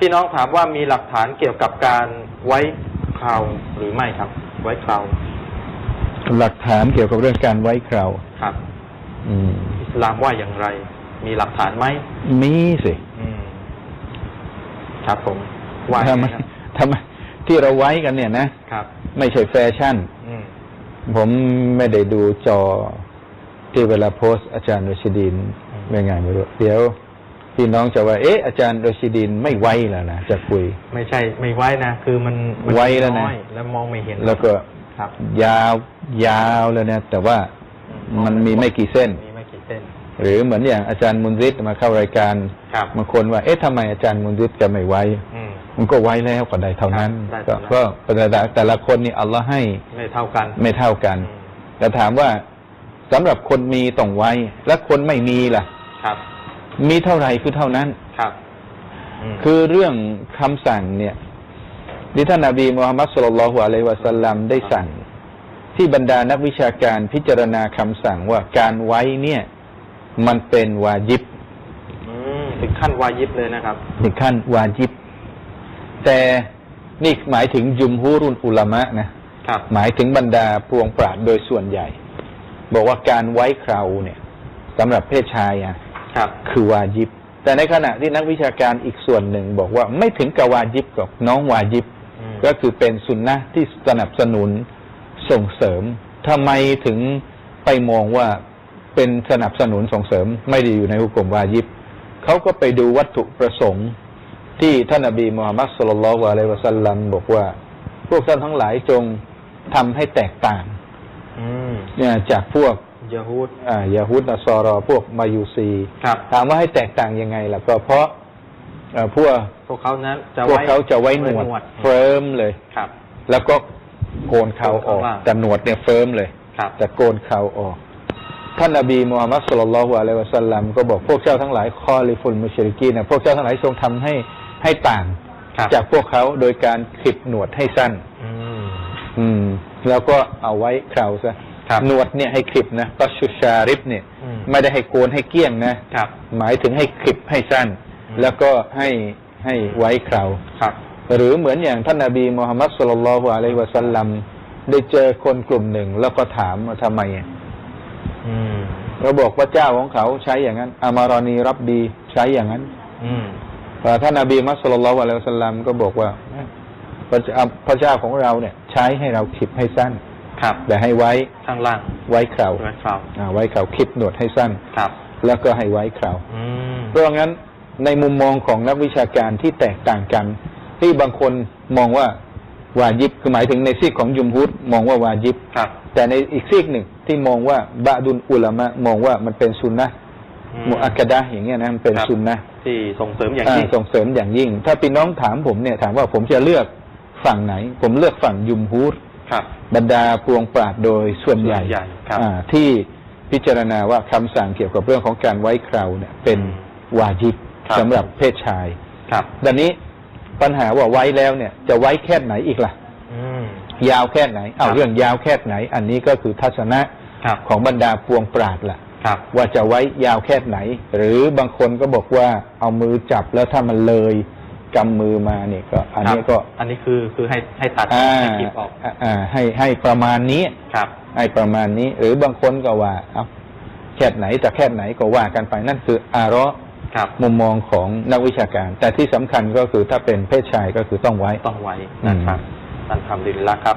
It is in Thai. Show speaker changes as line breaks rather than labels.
พี่น้องถามว่ามีหลักฐานเกี่ยวกับการไว้คราวหรือไม่ครับ ไว้คราว
หลักฐานเกี่ยวกับเรื่องการไว้คราว
ครับ
อืม
อิสลามว่าอย่างไร มีหลักฐานไหม
มีสิ
อืมครับผมว่า
ทำไม
ไงครับ
ทำไมที่เราไว้กันเนี่ยนะ
ครับ
ไม่ใช่แฟชั่น
อืม
ผมไม่ได้ดูจอที่เวลาโพสต์อาจารย์รชิดิน
อืม
ไม่ไงไม่รู้เดี๋ยว พี่น้องจะว่า เอ๊ะอาจารย์รชิดินไม่ไว้แล้วนะจะคุย
ไม่ใช่ไม่ไว้นะ คือมันมัน
ไว้แล้วนะ
อยแล้วมองไม่เห็น
แล้วก็
ครับ
ยาวยาวเลยนะ แต่ว่า
อื
มันมีไม่กี่เส้น
มีไม่กี่เส้น
หรือเหมือนอย่างอาจารย์มุนริตมาเข้ารายการ
ครับ
บางคนว่าเอ๊ะทำไมอาจารย์มุนริตจะไม่ไว้
อืม
มันก็ไว้แล้วก็ได้เท่านั้น
ครับได้
ก็
เท่านั้น
ก็แต่ละแต่ละคนนี่อัลลอฮ์ให้
ไม่เท่ากัน
ไม่เท่ากัน
อืม
แต่ถามว่าสำหรับคนมีต้องไว้ และคนไม่มีล่ะ
ครับ
มีเท่าไหร่คือเท่านั้น
ครับม
คือเรื่องคำสั่งเนี่ยที่ท่านนาบีมูฮัมมัดสุลลัลลอฮุอะลัยฮิวะสัลลัมได้สั่ง ที่บรรดานักวิชาการพิจารณาคำสั่งว่าการไว้เนี่ย มันเป็นวาญิบ
อืมถึงขั้นวายิบเลยนะครับ
ถึงขั้นวาญิบ แต่นี่หมายถึงยุมฮูรุนอุลามะนะ
ครับ
หมายถึงบรรดาพวงปราดโดยส่วนใหญ่ บอกว่าการไว้เคราเนี่ยสำหรับเพศชายอะ
ครับ
คือวาญิบ แต่ในขณะที่นักวิชาการอีกส่วนหนึ่งบอกว่าไม่ถึงกับวาญิบกับน้องวาญิบ
อืม
ก็คือเป็นสุนนะที่สนับสนุนส่งเสริมทำไมถึงไปมองว่าเป็นสนับสนุนส่งเสริม ไม่ได้อยู่ในหุกกลมวาญิบเขาก็ไปดูวัตถุประสงค์ ที่ท่านนบีมูฮัมมัดสุลลัลลอฮุอะลัยฮิวะสัลลัมบอกว่า พวกท่านทั้งหลายจงทำให้แตกต่าง
อืม
เนี่ยจากพวก
ยาฮูด
อ่ายาฮุดนสอรอพวกมายูซี
ครับ
ถามว่าให้แตกต่างยังไงล่ะก็เพราะเอ่อพวก
พวกเขานั้นจะ
พวก
ไว้
เขาจะไว้หนวดเฟิร์มเลย
ครับ
แล้วก็โกนเขาออก
โกนเขาว่า
แต่หนวดเนี่ยเฟิร์มเลย
ครับ
แต่โกนเขาออก ท่านนบีมูฮัมมัดสุลลัลลอฮุอะลัยฮิวะสัลลัมก็บอกพวกเจ้าทั้งหลายคอลิฟุลมุชริกีนะพวกเจ้าทั้งหลายทรงทำให้ให้ต่าง
ครับ
จากพวกเขาโดยการคลิปหนวดให้สั้น
อืม
อืมแล้วก็เอาไว้เคราซะ
ครับ
หนวดเนี่ยให้คลิปนะตัชชุชาริบเนี่ย
อืม
ไม่ได้ให้โกนให้เกลี้ยงนะ
ครับ
หมายถึงให้คลิปให้สั้น
อืม
แล้วก็ให้ให้ไว้เครา
ครับ
หรือเหมือนอย่างท่านนาบีมูฮัมมัดสุลลัลลอฮุอะลัยฮิวะสัลลัมได้เจอคนกลุ่มหนึ่งแล้วก็ถามว่าทำไมอะ
อืม
เราบอกว่าเจ้าของเขาใช้อย่างนั้นอามารอนีรับบีใช้อย่างนั้น
อืม
แต่ท่านนาบีมุฮัมมัดสุลลัลลอฮุอะลัยฮิวะสัลลัมก็บอกว่าพระเจ้าพระเจ้าของเราเนี่ย ใช้ให้เราคลิปให้สั้น
ครับ
แต่ให้ไว้
ข้างล่าง
ไว้เครา
ไว้คราว
อ่าไว้เคราคลิปหนวดให้สั้น
ครับ
แล้วก็ให้ไว้เครา
อืม
เพราะงั้นในมุมมองของนักวิชาการที่แตกต่างกัน ที่บางคนมองว่าวาญิบคือหมายถึงในซีกของยุมฮุดมองว่าวาญิบ
ครับ
แต่ในอีกซีกหนึ่งที่มองว่าบะดุลอุลามะมองว่ามันเป็นซุนนะห์
อื
มุอักกะดะห์อย่างเงี้ยนะมันเป็น
ครับ
ซุนนะห์
ที่ส่งเสริมอย่าง
อ่า
ยิ่ง
ส่งเสริมอย่างยิ่ง ถ้าพี่น้องถามผมเนี่ยถามว่าผมจะเลือกฝั่งไหน ผมเลือกฝั่งยุมฮุด
ครับ
บรรดาพวงปราดโดยส่วนใหญ่
ส่วนใหญ่ครับ
อ่าที่พิจารณาว่าคำสั่งเกี่ยวกับเรื่องของการไว้เคราเนี่ยเป็น
อืม
วาญิบ
ครับ
สำหรับเพศชาย
ครับ
ดังนี้ปัญหาว่าไว้แล้วเนี่ยจะไว้แค่ไหนอีกล่ะ
อืม
ยาวแค่ไหน เอา
ครับ
เรื่องยาวแค่ไหน อันนี้ก็คือทัศนะครับ ของบรรดาพวงปราดล่ะ
ครับ
ว่าจะไว้ยาวแค่ไหน หรือบางคนก็บอกว่าเอามือจับแล้วถ้ามันเลย กำมือมาเนี่ยก็อันนี้ก็
อันนี้คือคือให้ให้ตัด
อ่า
ให้คลิปออก
อ่าให้ให้ประมาณนี้
ครับ
ให้ประมาณนี้ หรือบางคนก็ว่าเอาแค่ไหนแต่แค่ไหนก็ว่ากันไปนั่นคืออาระ
ครับ
มุมมองของนักวิชาการ แต่ที่สำคัญก็คือถ้าเป็นเพศชายก็คือต้องไว้
ต้องไว้นะครับนั่นทำดีละครับ